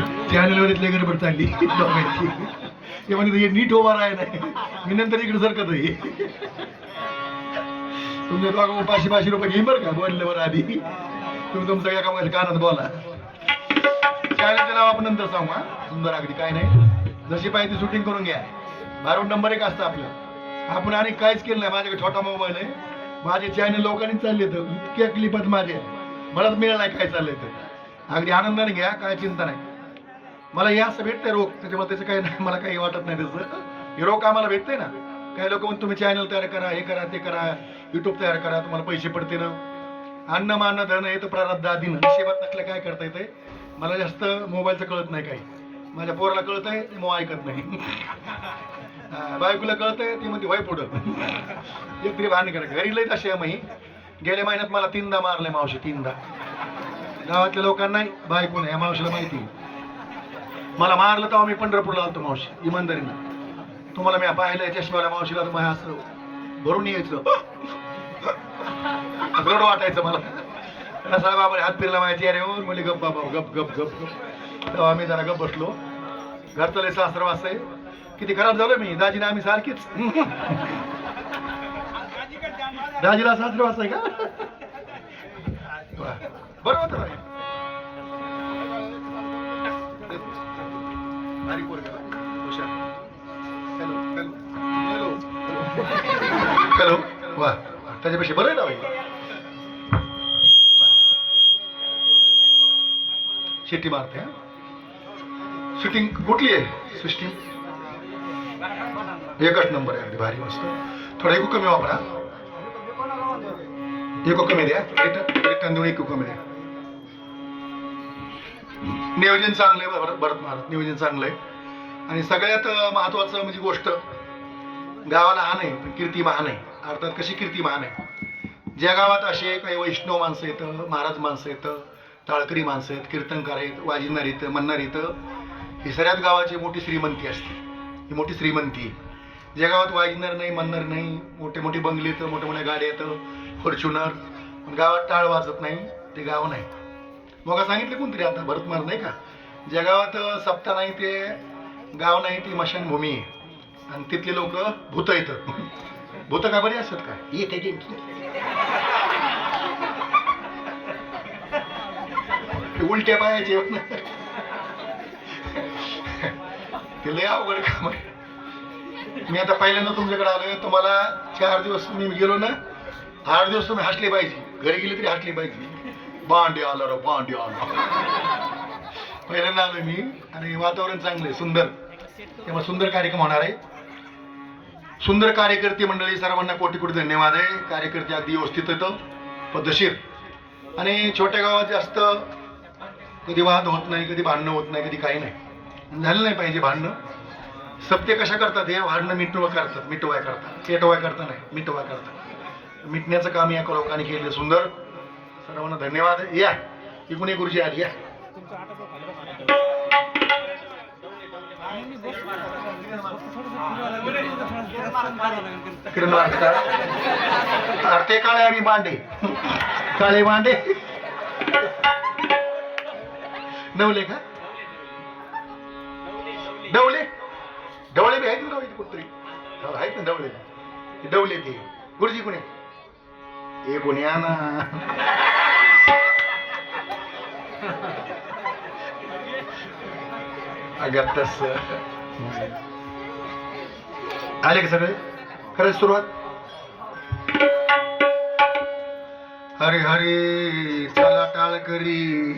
चॅनलवर गडबड चालली. ते म्हणजे नीट उभा राहाय नाही. मी नंतर इकडे सरकत आहे तुमच्या दोघं पाचशे पाचशे रुपये घेईन बरं का बोलले बरं आधी. तुम्ही तुमचं एका माझ्या कानात बोला. चॅनलचं नाव आपण नंतर सांगू हा. सुंदर अगदी काय नाही. जशी पाहिजे ती शूटिंग करून घ्या. बारून नंबर एक असतं आपलं. आपण आणि काहीच केलं नाही माझ्याकडे छोटा मोबाईल आहे. माझे चॅनल लोकांनी चालले तर इतक्या क्लिपात माझे. मलाच मिळालं नाही काय चाललंय तर अगदी आनंदाने घ्या काय चिंता नाही. मला हे असं भेटतंय रोग त्याच्यामुळे त्याचं काही नाही मला काही वाटत नाही त्याचं. हे रोग आम्हाला भेटतंय ना. काही लोक म्हणून तुम्ही चॅनल तयार करा हे करा ते करा युट्यूब तयार करा तुम्हाला पैसे पडते ना. अन्न मान धन हे तर प्रारब्ध आधी नशिबात नसलं काय करता येते मला जास्त मोबाईलचं कळत नाही काही. माझ्या पोराला कळतंय ते मग ऐकत नाही. हा, कळत कळतंय ती म्हणते व्हाय पुढं. एक तरी भान करा. घरी लईत तशी आहे मही गेल्या महिन्यात मला तीनदा मारले मावशी तीनदा. गावातल्या लोकांना बायको नाही या मावशीला माहिती मला मारलं तेव्हा मी पंढरपूरला आलतो मावशी इमानदारीनं. तुम्हाला मी पाहिलंय चष्म्याला मावशीला तुम्हाला असं भरून यायचं रड वाटायचं मला. नसा बाबा हात फिरला माहिती अरे ओ मुली गप बाबा गप गप गप गप. तेव्हा आम्ही जरा गप बसलो. घरचं लय सासर आहे किती खराब झालो मी. दाजीने आम्ही सारखीच. दाजीला सासरे आहे का? बरोबर हॅलो वा त्याच्यापेक्षा बरं आहे ना शेटी शेती मारते शूटिंग कुठली आहे सृष्टी एकच नंबर आहे अगदी भारी मस्त थोडा एकू कमी वापरा एकू कमी द्या रिटर्न एकू कमी द्या नियोजन चांगलं आहे भरत भरत महाराज नियोजन चांगलं आहे आणि सगळ्यात महत्वाचं म्हणजे गोष्ट गावाला हा नाही पण कीर्ती महान आहे. अर्थात कशी कीर्ती महान आहे? ज्या गावात असे काही वैष्णव माणसं येतं महाराज माणसं येतं टाळकरी माणसं आहेत कीर्तनकार आहेत वाजिनार येतं मन्नार येतं ही सगळ्यात गावाची मोठी श्रीमंती असते. ही मोठी श्रीमंती. आहे. ज्या गावात वाजिनार नाही मन्नार नाही मोठे मोठे बंगले येतं मोठ्या मोठ्या गाड्या येतं फॉर्च्युनर पण गावात टाळ वाजत नाही ते गाव नाही. मग सांगितलं कोणतरी आता भरतमार नाही का? ज्या गावात सप्ताह नाही ते गाव नाही ती मशानभूमी आहे. आणि तिथले लोक भूत येतं भूत का बरी असतात का येते ते उलट्या पायाचे. ते लय अवघड काम आहे. मी आता पहिल्यांदा तुमच्याकडे आलोय. तुम्हाला चार दिवस मी गेलो ना आठ दिवस तुम्ही हसले पाहिजे. घरी गेले तरी हसले पाहिजे. बांडे आला रा बांडे आला. पहिल्यांदा आलोय मी. आणि वातावरण चांगलं आहे सुंदर. तेव्हा सुंदर कार्यक्रम होणार आहे. सुंदर कार्यकर्ते मंडळी सर्वांना कोटी कोटी धन्यवाद आहे. कार्यकर्ते अगदी व्यवस्थित येतं हो. पद्धतशीर. आणि छोट्या गावात जास्त कधी वाद होत नाही कधी भांडणं होत नाही कधी काही नाही. झालं नाही पाहिजे भांडणं. सत्य कशा करतात? हे भांडणं मिटवा करतात मिटवाय करतात. पेटवाय करता नाही मिटवाय करतात. मिटण्याचं काम या लोकांनी केलं सुंदर. सर्वांना धन्यवाद. या इकडून एक गुरुजी आली या. ते काळे आणि बांडे काळे बांडे नवले का? डवले? डवळे बी आहेत ना इथे कुठतरी? आहेत ना डवळे डवले ते. गुरुजी कुणी? हे कोणी ना अगं तस. आले का सगळे? खरंच सुरुवात? हरे हरे चला टाळ करी